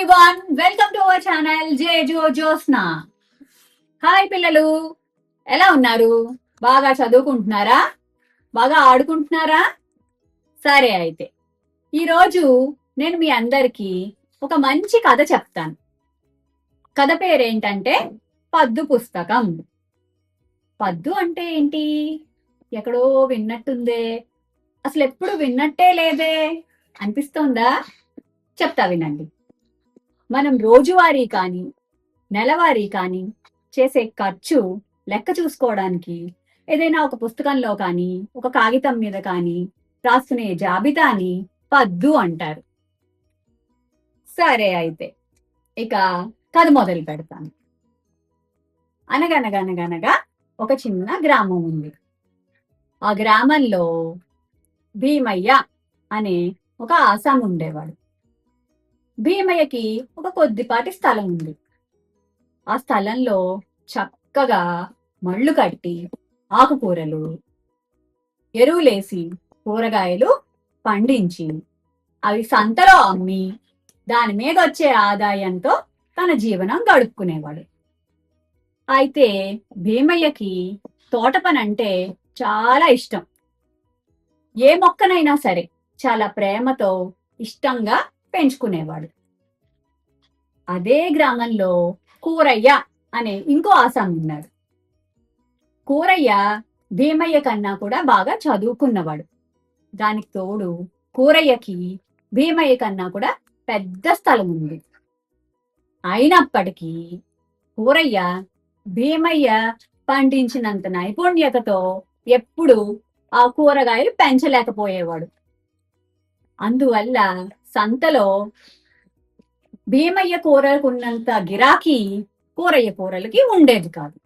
Everyone welcome to our channel జే జో Josna hi పిల్లలు. ఎలా ఉన్నారు? బాగా చదువుకుంటున్నారా? బాగా ఆడుకుంటున్నారా? సరే అయితే. ఈరోజు నేను మీ అందరికీ ఒక మంచి కథ చెప్తాను. కథ పేరేంటంటే పద్దు పుస్తకం. పద్దు అంటే ఏంటి? ఎక్కడో విన్నట్టుందే. అసలు ఎప్పుడు విన్నట్టే లేదే. అనిపిస్తోందా? చెప్తా వినండి. మనం రోజువారీ కానీ నెలవారీ కానీ చేసే ఖర్చు లెక్క చూసుకోవడానికి ఏదైనా ఒక పుస్తకంలో కానీ ఒక కాగితం మీద కానీ రాసుకునే జాబితాని పద్దు అంటారు. సరే అయితే ఇక కథ మొదలు పెడతాను. అనగనగనగనగా ఒక చిన్న గ్రామం ఉంది. ఆ గ్రామంలో భీమయ్య అనే ఒక ఆసాం ఉండేవాడు భీమయ్యకి ఒక కొద్దిపాటి స్థలం ఉంది. ఆ స్థలంలో చక్కగా మళ్ళు కట్టి ఆకుకూరలు ఎరువులేసి కూరగాయలు పండించి అవి సంతలో అమ్మి దాని మీద వచ్చే ఆదాయంతో తన జీవనం గడుపుకునేవాడు. అయితే భీమయ్యకి తోట పని అంటే చాలా ఇష్టం. ఏ మొక్కనైనా సరే చాలా ప్రేమతో ఇష్టంగా పెంచుకునేవాడు. అదే గ్రామంలో కూరయ్య అనే ఇంకో ఆసామి ఉన్నాడు. కూరయ్య భీమయ్య కన్నా కూడా బాగా చదువుకున్నవాడు. దానికి తోడు కూరయ్యకి భీమయ్య కన్నా కూడా పెద్ద స్థలం ఉంది. అయినప్పటికీ కూరయ్య భీమయ్య పండించినంత నైపుణ్యతతో ఎప్పుడు ఆ కూరగాయలు పెంచలేకపోయేవాడు. అందువల్ల సంతలో భీమయ్య కూరకున్నంత గిరాకీ కూరయ్య కూరలకి ఉండేది కాదు.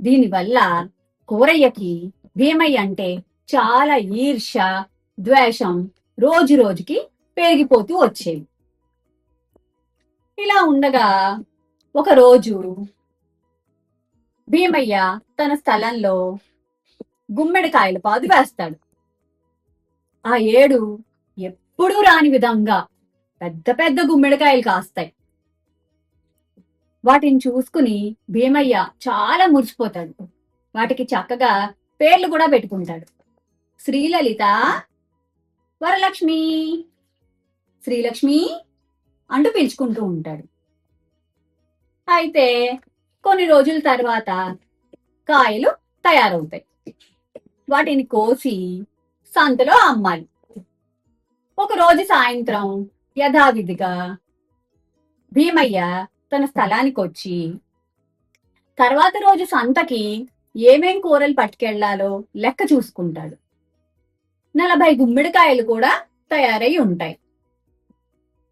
దీనివల్ల కూరయ్యకి భీమయ్య అంటే చాలా ఈర్ష ద్వేషం రోజు రోజుకి పెరిగిపోతూ వచ్చేవి ఇలా ఉండగా ఒక రోజు భీమయ్య తన స్థలంలో గుమ్మడికాయల పాదు వేస్తాడు. ఆ ఏడు ఎప్పుడూ రాని విధంగా పెద్ద పెద్ద గుమ్మడికాయలు కాస్తాయి. వాటిని చూసుకుని భీమయ్య చాలా మురిసిపోతాడు. వాటికి చక్కగా పేర్లు కూడా పెట్టుకుంటాడు. శ్రీలలిత వరలక్ష్మి శ్రీలక్ష్మి అంటూ పిలుచుకుంటూ ఉంటాడు. అయితే కొన్ని రోజుల తర్వాత కాయలు తయారవుతాయి. వాటిని కోసి సంతలో అమ్మాలి. ఒక రోజు సాయంత్రం యథావిధిగా భీమయ్య తన స్థలానికి వచ్చి తర్వాత రోజు సంతకి ఏమేం కూరలు పట్టుకెళ్ళాలో లెక్క చూసుకుంటాడు. నలభై గుమ్మిడికాయలు కూడా తయారై ఉంటాయి.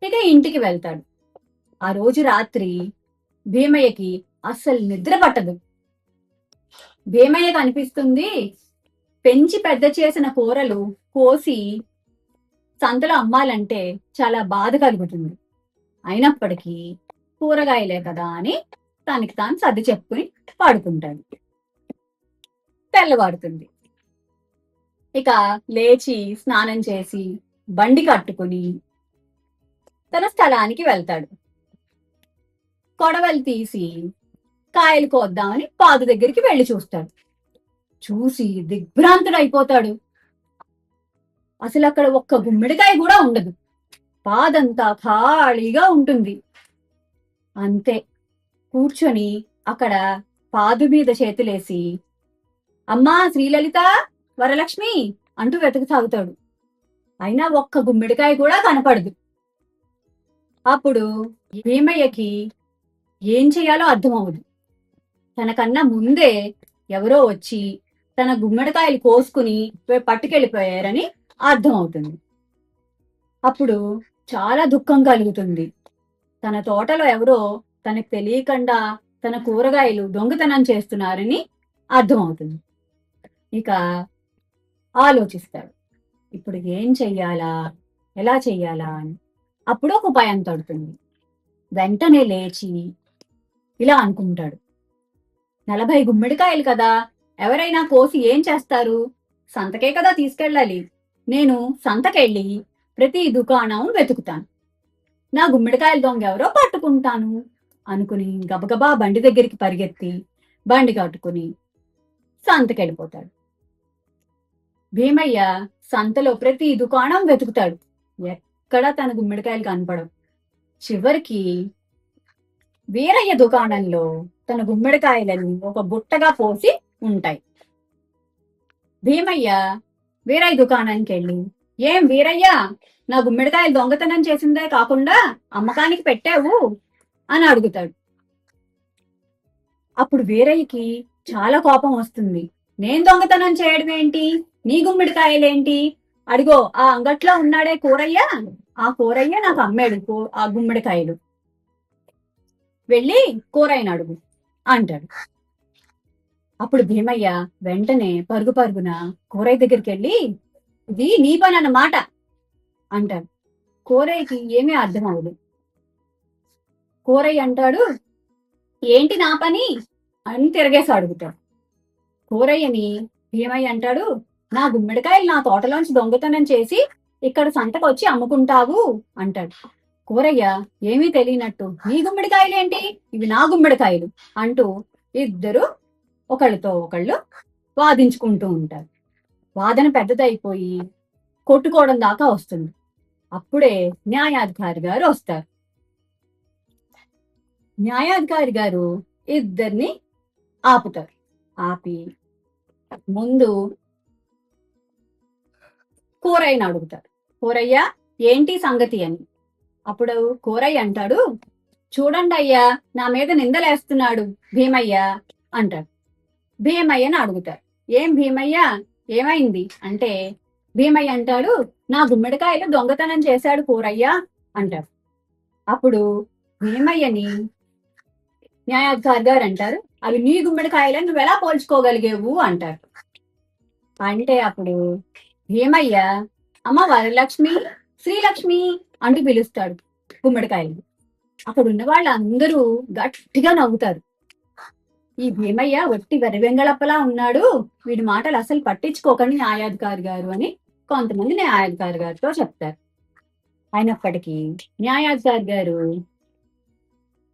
ఇక ఇంటికి వెళ్తాడు. ఆ రోజు రాత్రి భీమయ్యకి అస్సలు నిద్ర పట్టదు. భీమయ్య కనిపిస్తుంది పెంచి పెద్ద చేసిన కూరలు కోసి సంతలో అమ్మాలంటే చాలా బాధ కలుగుతుంది. అయినప్పటికీ కూరగాయలే కదా అని తనకి తాను సర్ది చెప్పుకుని పాడుకుంటాడు. తెల్లవాడుతుంది ఇక లేచి స్నానం చేసి బండి కట్టుకుని తన స్థలానికి వెళ్తాడు. కొడవలు తీసి కాయలు కోద్దామని పాదు దగ్గరికి వెళ్ళి చూస్తాడు. చూసి దిగ్భ్రాంతుడు అయిపోతాడు అసలు అక్కడ ఒక్క గుమ్మిడికాయ కూడా ఉండదు. పాదంతా ఖాళీగా ఉంటుంది. అంతే. కూర్చొని అక్కడ పాదు మీద చేతులేసి అమ్మా శ్రీలలిత వరలక్ష్మి అంటూ వెతకు సాగుతాడు. అయినా ఒక్క గుమ్మిడికాయ కూడా కనపడదు. అప్పుడు భీమయ్యకి ఏం చేయాలో అర్థమవుదు తనకన్నా ముందే ఎవరో వచ్చి తన గుమ్మడికాయలు కోసుకుని పట్టుకెళ్ళిపోయారని అర్థమవుతుంది. అప్పుడు చాలా దుఃఖం కలుగుతుంది. తన తోటలో ఎవరో తనకు తెలియకుండా తన కూరగాయలు దొంగతనం చేస్తున్నారని అర్థమవుతుంది. ఇక ఆలోచిస్తాడు ఇప్పుడు ఏం చెయ్యాలా? ఎలా చెయ్యాలా అని. అప్పుడు ఒక ఉపాయం తడుతుంది. వెంటనే లేచి ఇలా అనుకుంటాడు. నలభై గుమ్మడికాయలు కదా ఎవరైనా కోసి ఏం చేస్తారు? సంతకే కదా తీసుకెళ్ళాలి. నేను సంతకెళ్ళి ప్రతి దుకాణం వెతుకుతాను. నా గుమ్మడికాయల దొంగ ఎవరో పట్టుకుంటాను అనుకుని గబగబా బండి దగ్గరికి పరిగెత్తి బండి కట్టుకుని సంతకెళ్ళిపోతాడు. భీమయ్య సంతలో ప్రతి దుకాణం వెతుకుతాడు. ఎక్కడా తన గుమ్మడికాయలు కనపడవు. చివరికి వీరయ్య దుకాణంలో తన గుమ్మడికాయలను ఒక బుట్టగా పోసి ఉంటాయి. భీమయ్య వీరయ్య దుకాణానికి వెళ్ళి ఏం వీరయ్య నా గుమ్మడికాయలు దొంగతనం చేసిందే కాకుండా అమ్మకానికి పెట్టావు? అని అడుగుతాడు. అప్పుడు వీరయ్యకి చాలా కోపం వస్తుంది. నేను దొంగతనం చేయడం ఏంటి? నీ గుమ్మడికాయలేంటి? అడిగో ఆ అంగట్లో ఉన్నాడే కూరయ్య? ఆ కూరయ్య నాకు అమ్మాడు కూ- ఆ గుమ్మడికాయలు. వెళ్ళి కూరయ్యను అడుగు అంటాడు. అప్పుడు భీమయ్య వెంటనే పరుగు పరుగున కూరయ్య దగ్గరికి వెళ్ళి ఇది నీ పని అన్నమాట అంటాడు. కూరయ్యకి ఏమీ అర్థం అవ్వదు. కూరయ్య అంటాడు ఏంటి నా పని? అని తిరగేసి అడుగుతాడు. కూరయ్యని భీమయ్య అంటాడు నా గుమ్మడికాయలు నా తోటలోంచి దొంగతనం చేసి ఇక్కడ సంతకు వచ్చి అమ్ముకుంటావు అంటాడు. కూరయ్య ఏమీ తెలియనట్టు. నీ గుమ్మడికాయలేంటి? ఇవి నా గుమ్మడికాయలు అంటూ ఇద్దరు ఒకళ్ళతో ఒకళ్ళు వాదించుకుంటూ ఉంటారు. వాదన పెద్దదైపోయి కొట్టుకోవడం దాకా వస్తుంది. అప్పుడే న్యాయాధికారి గారు వస్తారు. న్యాయాధికారి గారు ఇద్దరిని ఆపుతారు. ఆపి ముందు కూరయ్యని అడుగుతారు. కూరయ్య ఏంటి సంగతి అని? అప్పుడు కూరయ్య అంటాడు చూడండి అయ్యా నా మీద నిందలేస్తున్నాడు భీమయ్య అంటాడు. భీమయ్యను అడుగుతారు. ఏం భీమయ్య? ఏమైంది? అంటే భీమయ్య అంటాడు నా గుమ్మడికాయలు దొంగతనం చేశాడు కూరయ్య అంటారు. అప్పుడు భీమయ్యని న్యాయాధికారి గారు అంటారు అవి నీ గుమ్మడికాయలను నువ్వు ఎలా పోల్చుకోగలిగేవు? అంటారు. అంటే అప్పుడు భీమయ్య అమ్మ వరలక్ష్మి శ్రీలక్ష్మి అంటూ పిలుస్తాడు గుమ్మడికాయలు అక్కడ ఉన్న వాళ్ళందరూ గట్టిగా నవ్వుతారు. ఈ భీమయ్య ఒట్టి వెరవెంగళప్పలా వెంగళప్పలా ఉన్నాడు. వీడి మాటలు అసలు పట్టించుకోకండి న్యాయాధికారి గారు అని కొంతమంది న్యాయాధికారి గారితో చెప్తారు. అయినప్పటికీ న్యాయాధికారి గారు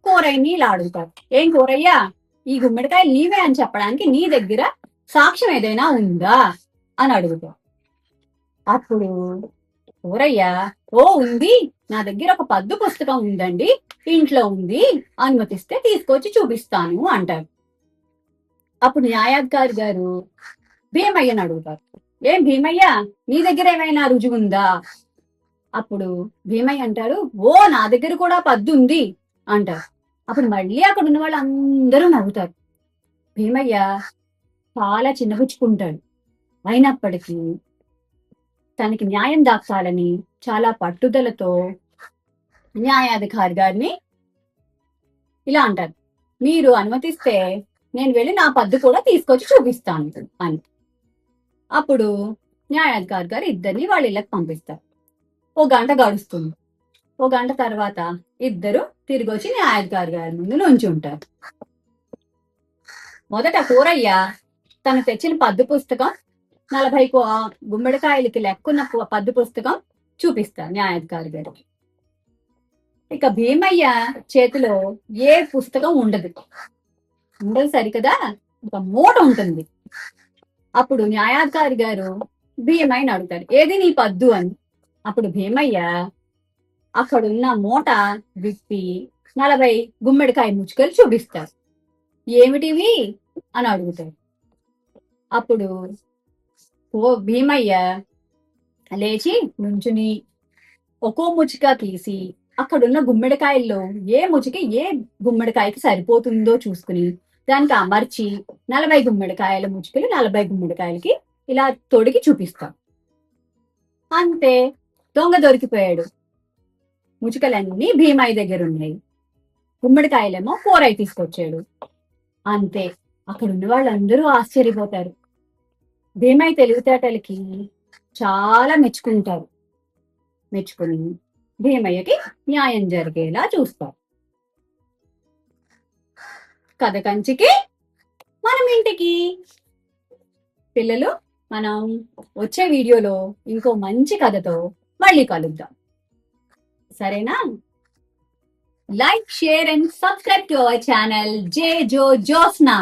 కూరయ్యని ఇలా అడుగుతారు. ఏం కూరయ్యా? ఈ గుమ్మడికాయలు నీవే అని చెప్పడానికి నీ దగ్గర సాక్ష్యం ఏదైనా ఉందా? అని అడుగుతారు. అప్పుడు కూరయ్య ఓ ఉంది. నా దగ్గర ఒక పద్దు పుస్తకం ఉందండి. ఇంట్లో ఉంది. అనుమతిస్తే తీసుకొచ్చి చూపిస్తాను అంటారు. అప్పుడు న్యాయాధికారి గారు భీమయ్యని అడుగుతారు. ఏం భీమయ్య? నీ దగ్గర ఏమైనా రుజువు ఉందా? అప్పుడు భీమయ్య అంటారు ఓ నా దగ్గర కూడా పద్దు ఉంది అంటారు. అప్పుడు మళ్ళీ అక్కడ ఉన్న వాళ్ళందరూ నవ్వుతారు. భీమయ్య చాలా చిన్నపుచ్చుకుంటాడు. అయినప్పటికీ తనకి న్యాయం దాచాలని చాలా పట్టుదలతో న్యాయాధికారి గారిని ఇలా అంటారు. మీరు అనుమతిస్తే నేను వెళ్ళి నా పద్దు కూడా తీసుకొచ్చి చూపిస్తాను అని. అప్పుడు న్యాయాధికారి గారు ఇద్దరిని వాళ్ళ ఇళ్ళకి పంపిస్తారు. ఓ గంట గడుస్తుంది. ఓ గంట తర్వాత ఇద్దరు తిరిగి వచ్చి న్యాయాధికారి గారి ముందు నుంచి ఉంటారు. మొదట కూరయ్య తను తెచ్చిన పద్దు పుస్తకం నలభై కో- గుమ్మడికాయలకి లెక్కున్న పద్దు పుస్తకం చూపిస్తారు న్యాయాధికారి గారికి. ఇక భీమయ్య చేతిలో ఏ పుస్తకం ఉండదు. ఉండదు సరికదా? ఒక మూట ఉంటుంది. అప్పుడు న్యాయాధికారి గారు భీమయ్యని అడుగుతారు ఏది నీ పద్దు? అని. అప్పుడు భీమయ్య అక్కడున్న మూట విప్పి నలభై గుమ్మడికాయ ముచ్చుకలు చూపిస్తారు. ఏమిటివి? అని అడుగుతారు అప్పుడు ఓ భీమయ్య లేచి నుంచుని ఒక్కో ముచ్చిక తీసి అక్కడున్న గుమ్మడికాయల్లో ఏ ముచ్చికి ఏ గుమ్మడికాయకి సరిపోతుందో చూసుకుని దానికి అమర్చి నలభై గుమ్మడికాయల ముచ్చుకలు నలభై గుమ్మడికాయలకి ఇలా తొడిగి చూపిస్తాం. అంతే దొంగ దొరికిపోయాడు. ముచ్చుకలన్నీ భీమాయి దగ్గర ఉన్నాయి. గుమ్మడికాయలేమో కూరయి తీసుకొచ్చాడు. అంతే అక్కడ ఉన్న వాళ్ళందరూ ఆశ్చర్యపోతారు. భీమయ్య తెలివితేటలకి చాలా మెచ్చుకుంటారు. మెచ్చుకుని భీమయ్యకి న్యాయం జరిగేలా చూస్తారు. కథ కంచికి మనం ఇంటికి. పిల్లలు మనం వచ్చే వీడియోలో ఇంకో మంచి కథతో మళ్ళీ కలుద్దాం. సరేనా? Like share and subscribe to our channel. జే జో జోస్నా.